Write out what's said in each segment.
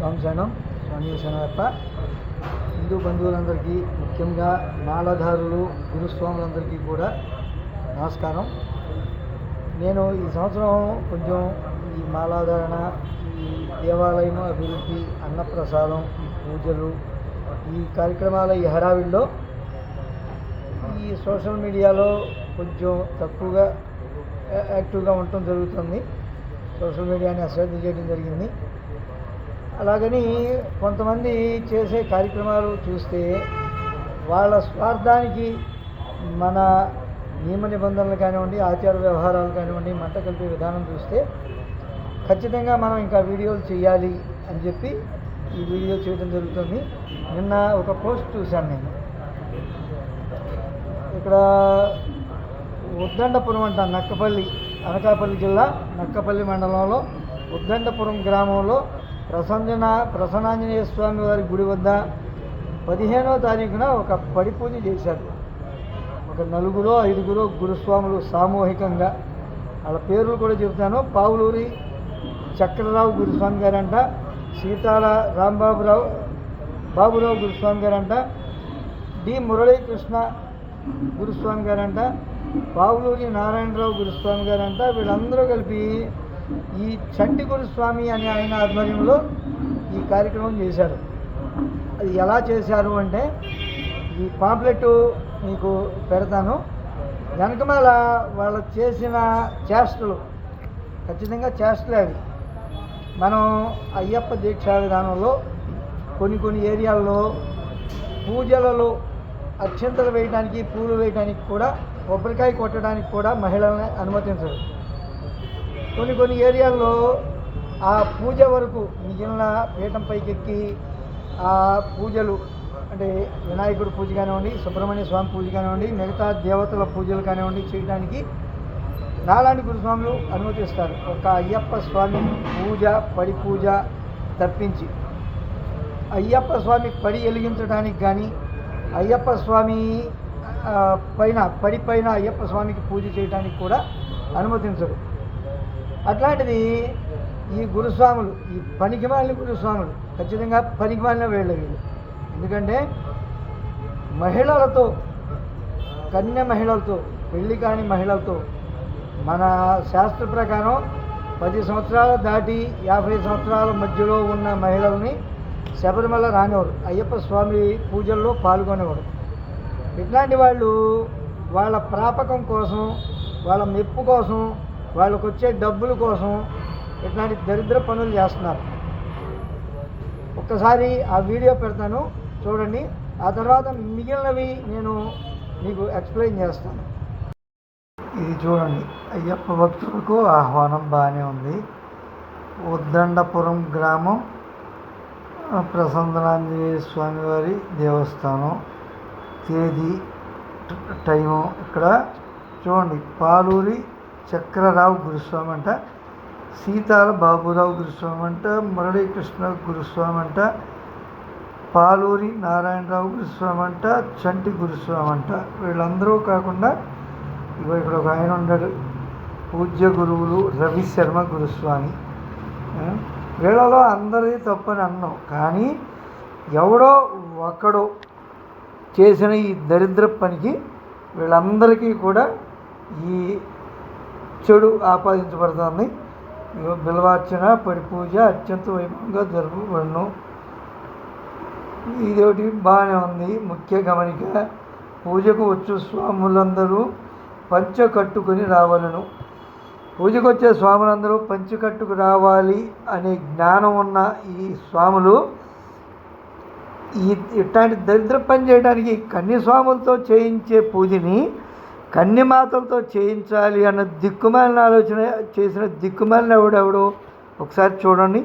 సంశనం స్వామి హిందూ బంధువులందరికీ ముఖ్యంగా మాలధారులు గురుస్వాములందరికీ కూడా నమస్కారం. నేను ఈ సంవత్సరం కొంచెం ఈ మాలాధారణ ఈ దేవాలయం అభివృద్ధి అన్నప్రసాదం ఈ పూజలు ఈ కార్యక్రమాల ఈ హడావిడిలో ఈ సోషల్ మీడియాలో కొంచెం తక్కువగా యాక్టివ్గా ఉండటం జరుగుతుంది. సోషల్ మీడియాని అశ్రద్ధ చేయడం జరిగింది. అలాగని కొంతమంది చేసే కార్యక్రమాలు చూస్తే వాళ్ళ స్వార్థానికి మన నియమ నిబంధనలు కానివ్వండి ఆచార వ్యవహారాలు కానివ్వండి మంట కలిపే విధానం చూస్తే ఖచ్చితంగా మనం ఇంకా వీడియోలు చేయాలి అని చెప్పి ఈ వీడియో చేయడం జరుగుతుంది. నిన్న ఒక పోస్ట్ చూశాను నేను. ఇక్కడ ఉద్దండపురం అంట నక్కపల్లి అనకాపల్లి జిల్లా నక్కపల్లి మండలంలో ఉద్దండపురం గ్రామంలో ప్రసంజన ప్రసన్నాంజనేయ స్వామి వారి గుడి వద్ద పదిహేనో తారీఖున ఒక పడి పూజ చేశారు. ఒక నలుగురో ఐదుగురు గురుస్వాములు సామూహికంగా. వాళ్ళ పేర్లు కూడా చెబుతాను పావులూరి చక్రరావు గురుస్వామి గారంట సీతాల రాంబాబురావు బాబురావు గురుస్వామి గారంట డి మురళీకృష్ణ గురుస్వామి గారంట పావులూరి నారాయణరావు గురుస్వామి గారంట వీళ్ళందరూ కలిపి ఈ చంటి గురుస్వామి అనే ఆయన ఆధ్వర్యంలో ఈ కార్యక్రమం చేశారు. అది ఎలా చేశారు అంటే ఈ పాంప్లెట్ మీకు పెడతాను. వెనకమాల వాళ్ళు చేసిన చేష్టలు ఖచ్చితంగా చేష్టలే అవి. మనం అయ్యప్ప దీక్షా విధానంలో కొన్ని కొన్ని ఏరియాల్లో పూజలలో అక్షంతలు వేయడానికి పూలు వేయడానికి కూడా కొబ్బరికాయ కొట్టడానికి కూడా మహిళల్ని అనుమతించరు. కొన్ని కొన్ని ఏరియాల్లో ఆ పూజ వరకు మిగిలిన పీఠం ఎక్కి ఆ పూజలు అంటే వినాయకుడు పూజ కానివ్వండి సుబ్రహ్మణ్య స్వామి పూజ కానివ్వండి మిగతా దేవతల పూజలు కానివ్వండి చేయడానికి నాలాంటి గురుస్వాములు అనుమతిస్తారు. ఒక అయ్యప్ప స్వామి పూజ పడి పూజ తప్పించి. అయ్యప్ప స్వామి పడి వెలిగించడానికి కానీ అయ్యప్ప స్వామి పైన పడి పైన అయ్యప్ప స్వామికి పూజ చేయడానికి కూడా అనుమతించరు. అట్లాంటిది ఈ గురుస్వాములు ఈ పనికిమాలిన గురుస్వాములు ఖచ్చితంగా పనికిమాలిన వీళ్ళ వీళ్ళు. ఎందుకంటే మహిళలతో కన్య మహిళలతో పెళ్ళి కాని మహిళలతో మన శాస్త్ర ప్రకారం పది సంవత్సరాలు దాటి యాభై సంవత్సరాల మధ్యలో ఉన్న మహిళల్ని శబరిమల రానివారు అయ్యప్ప స్వామి పూజల్లో పాల్గొనేవారు. ఇట్లాంటి వాళ్ళు వాళ్ళ ప్రాపకం కోసం వాళ్ళ మెప్పు కోసం వాళ్ళకు వచ్చే డబ్బుల కోసం ఇట్లాంటి దరిద్ర పనులు చేస్తున్నారు. ఒక్కసారి ఆ వీడియో పెడతాను చూడండి. ఆ తర్వాత మిగిలినవి నేను మీకు ఎక్స్ప్లెయిన్ చేస్తాను. ఇది చూడండి. అయ్యప్ప భక్తులకు ఆహ్వానం బాగానే ఉంది. ఉద్దండపురం గ్రామం ఆ, స్వామివారి దేవస్థానం. తేదీ టైము ఇక్కడ చూడండి. పాలూరి చక్రరావు గురుస్వామి అంట సీతాల బాబురావు గురుస్వామి అంట మురళీకృష్ణ గురుస్వామి అంట పాలూరి నారాయణరావు గురుస్వామి అంట చంటి గురుస్వామి అంట. వీళ్ళందరూ కాకుండా ఇగో ఇక్కడ ఒక ఆయన ఉన్నాడు పూజ్య గురువులు రవి శర్మ గురుస్వామి. వీళ్ళలో అందరిది తప్పని అన్నాం. కానీ ఎవడో ఒక్కడో చేసిన ఈ దరిద్ర పనికి వీళ్ళందరికీ కూడా ఈ చెడు ఆపాదించబడుతుంది బిల్వార్చన పడి పూజ అత్యంత వైభవంగా జరుపుబడును. ఇది ఒకటి బాగానే ఉంది. ముఖ్య గమనిక పూజకు వచ్చు స్వాములందరూ పంచ కట్టుకొని రావాలను. పూజకు వచ్చే స్వాములందరూ పంచ కట్టుకు రావాలి అనే జ్ఞానం ఉన్న ఈ స్వాములు ఈ ఇట్లాంటి దరిద్ర పని చేయడానికి కన్యస్వాములతో చేయించే పూజని కన్యమాతలతో చేయించాలి అన్న దిక్కుమాలిన ఆలోచన చేసిన దిక్కుమాలిన ఎవడెవడో ఒకసారి చూడండి.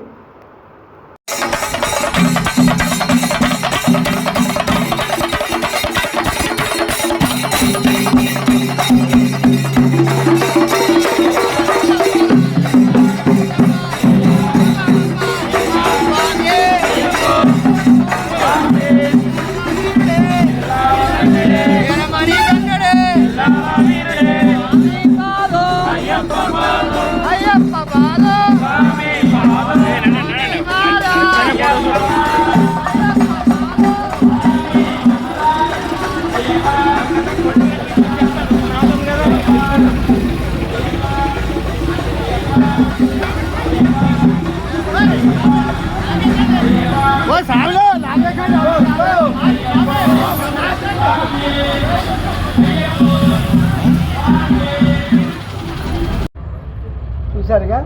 తప్పనిసరిగా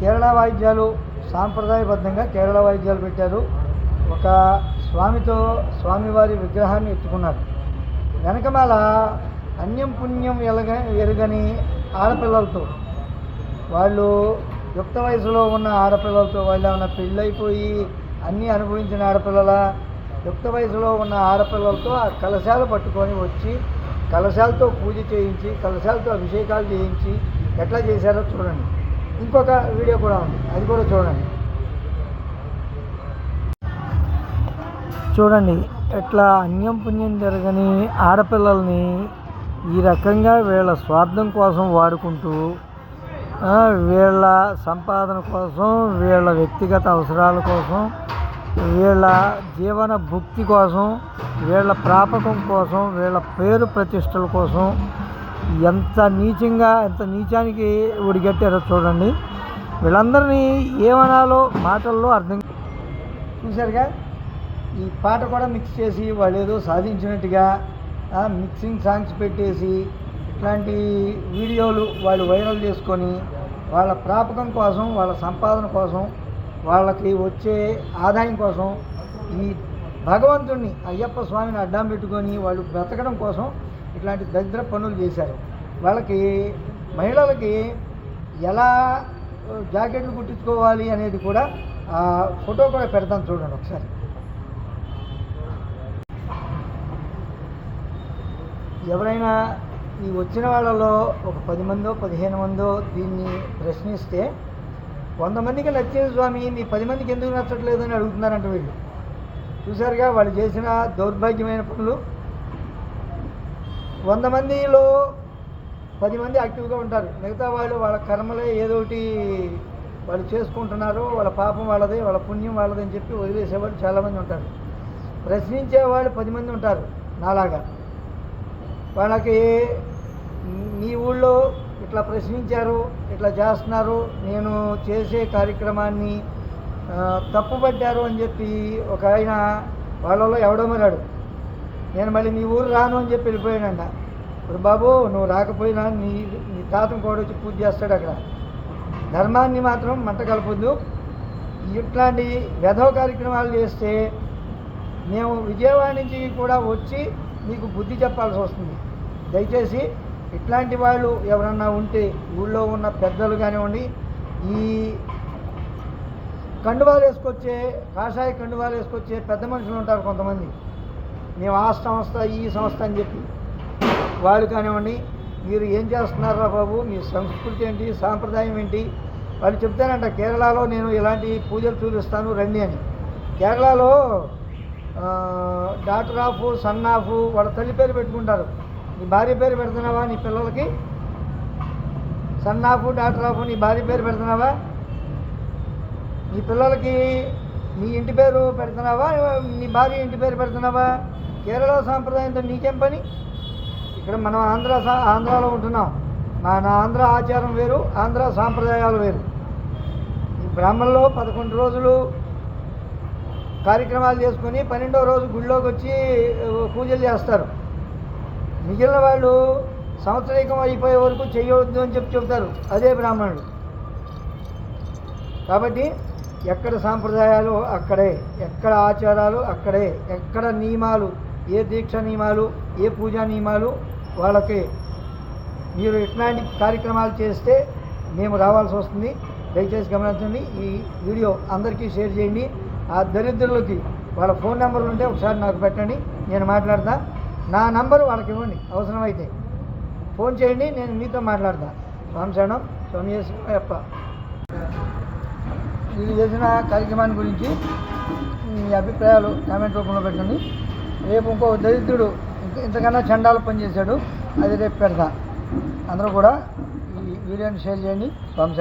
కేరళ వాయిద్యాలు సాంప్రదాయబద్ధంగా కేరళ వాయిద్యాలు పెట్టారు. ఒక స్వామితో స్వామివారి విగ్రహాన్ని ఎత్తుకున్నారు. వెనకమాల అన్యం పుణ్యం ఎలగ ఎరగని ఆడపిల్లలతో వాళ్ళు యుక్త వయసులో ఉన్న ఆడపిల్లలతో వాళ్ళు ఏమైనా పెళ్ళైపోయి అన్నీ అనుభవించిన ఆడపిల్లల యుక్త వయసులో ఉన్న ఆడపిల్లలతో ఆ కలశాలు పట్టుకొని వచ్చి కలశాలతో పూజ చేయించి కలశాలతో అభిషేకాలు చేయించి ఎట్లా చేశారో చూడండి. ఇంకొక వీడియో కూడా ఉంది. అది కూడా చూడండి. చూడండి ఎట్లా అన్యం పుణ్యం జరగని ఆడపిల్లల్ని ఈ రకంగా వీళ్ళ స్వార్థం కోసం వాడుకుంటూ వీళ్ళ సంపాదన కోసం వీళ్ళ వ్యక్తిగత అవసరాల కోసం వీళ్ళ జీవన భుక్తి కోసం వీళ్ళ ప్రాపకం కోసం వీళ్ళ పేరు ప్రతిష్టల కోసం ఎంత నీచంగా ఎంత నీచానికి ఒడిగట్టారో చూడండి. వీళ్ళందరినీ ఏమనాలో మాటల్లో అర్థం చూశారుగా? ఈ పాట కూడా మిక్స్ చేసి వాళ్ళు ఏదో సాధించినట్టుగా మిక్సింగ్ సాంగ్స్ పెట్టేసి ఇట్లాంటి వీడియోలు వాళ్ళు వైరల్ చేసుకొని వాళ్ళ ప్రాపకం కోసం వాళ్ళ సంపాదన కోసం వాళ్ళకి వచ్చే ఆదాయం కోసం ఈ భగవంతుణ్ణి అయ్యప్ప స్వామిని అడ్డం పెట్టుకొని వాళ్ళు బ్రతకడం కోసం ఇట్లాంటి దరిద్ర పనులు చేశారు. వాళ్ళకి మహిళలకి ఎలా జాకెట్లు కుట్టించుకోవాలి అనేది కూడా ఆ ఫోటో కూడా పెడతాను చూడండి ఒకసారి. ఎవరైనా ఈ వచ్చిన వాళ్ళలో ఒక పది మందో పదిహేను మందో దీన్ని ప్రశ్నిస్తే వంద మందికి నచ్చేది స్వామి మీ పది మందికి ఎందుకు నచ్చట్లేదు అని అడుగుతున్నారంట వీళ్ళు. చూసారుగా వాళ్ళు చేసిన దౌర్భాగ్యమైన పనులు. వంద మందిలో పది మంది యాక్టివ్గా ఉంటారు. మిగతా వాళ్ళు వాళ్ళ కర్మలే ఏదో ఒకటి వాళ్ళు చేసుకుంటున్నారు వాళ్ళ పాపం వాళ్ళది వాళ్ళ పుణ్యం వాళ్ళది అని చెప్పి వదిలేసేవాళ్ళు చాలామంది ఉంటారు. ప్రశ్నించే వాళ్ళు పది మంది ఉంటారు నాలాగా. వాళ్ళకి మీ ఊళ్ళో ఇట్లా ప్రశ్నించారు ఇట్లా చేస్తున్నారు. నేను చేసే కార్యక్రమాన్ని ఆ, తప్పుపట్టారు అని చెప్పి ఒక ఆయన వాళ్ళలో ఎవడో మరాడు. నేను మళ్ళీ మీ ఊరు రాను అని చెప్పి వెళ్ళిపోయాడంట ఇప్పుడు బాబు నువ్వు రాకపోయినా నీ నీ తాతను కూడా వచ్చి పూజ చేస్తాడు అక్కడ. ధర్మాన్ని మాత్రం మంట కలపొద్దు. ఇట్లాంటి వెధవ కార్యక్రమాలు చేస్తే మేము విజయవాడ నుంచి కూడా వచ్చి మీకు బుద్ధి చెప్పాల్సి వస్తుంది. దయచేసి ఇట్లాంటి వాళ్ళు ఎవరన్నా ఉంటే ఊళ్ళో ఉన్న పెద్దలు కానివ్వండి ఈ కండువాలు వేసుకొచ్చే కాషాయ కండువాలు వేసుకొచ్చే పెద్ద మనుషులు ఉంటారు కొంతమంది. మేము ఆ సంస్థ ఈ సంస్థ అని చెప్పి వాళ్ళు కానివ్వండి మీరు ఏం చేస్తున్నారా బాబు? మీ సంస్కృతి ఏంటి? సాంప్రదాయం ఏంటి? వాళ్ళు చెప్తారంట కేరళలో నేను ఇలాంటి పూజలు చూపిస్తాను రండి అని. కేరళలో డాక్టర్ ఆఫ్ సన్ ఆఫ్ వాళ్ళ తల్లి పేరు పెట్టుకుంటారు. నీ భార్య పేరు పెడుతున్నావా? నీ పిల్లలకి? సన్ ఆఫ్ డాక్టర్ ఆఫ్ నీ భార్య పేరు పెడుతున్నావా? నీ పిల్లలకి నీ ఇంటి పేరు పెడుతున్నావా? నీ భార్య ఇంటి పేరు పెడుతున్నావా? కేరళ సాంప్రదాయంతో నీకేం పని? ఇక్కడ మనం ఆంధ్ర సా- ఆంధ్రాలో ఉంటున్నాం. మన ఆంధ్ర ఆచారం వేరు ఆంధ్ర సాంప్రదాయాలు వేరు. ఈ బ్రాహ్మణలో పదకొండు రోజులు కార్యక్రమాలు చేసుకొని పన్నెండో రోజు గుళ్ళోకి వచ్చి పూజలు చేస్తారు. మిగిలిన వాళ్ళు సంవత్సరీకం అయిపోయే వరకు చేయవద్దు అని చెప్పి చెబుతారు. అదే బ్రాహ్మణుడు. కాబట్టి ఎక్కడ సాంప్రదాయాలు అక్కడే ఎక్కడ ఆచారాలు అక్కడే ఎక్కడ నియమాలు ఏ దీక్ష నియమాలు ఏ పూజా నియమాలు వాళ్ళకి. మీరు ఇట్లాంటి కార్యక్రమాలు చేస్తే మేము రావాల్సి వస్తుంది. దయచేసి గమనించండి. ఈ వీడియో అందరికీ షేర్ చేయండి. ఆ దరిద్రులకి వాళ్ళ ఫోన్ నెంబర్లు ఉంటే ఒకసారి నాకు పెట్టండి. నేను మాట్లాడతా. నా నంబరు వాళ్ళకి ఇవ్వండి అవసరమైతే. ఫోన్ చేయండి నేను మీతో మాట్లాడతా. స్వామి స్వామియప్ప మీరు చేసిన కార్యక్రమాన్ని గురించి మీ అభిప్రాయాలు కామెంట్ రూపంలో పెట్టండి. రేపు ఇంకో దరిద్రుడు ఇంతకన్నా చండాలు పనిచేశాడు అది రేపు పెడతా. అందరూ కూడా ఈ వీడియోని షేర్ చేయండి. స్వామి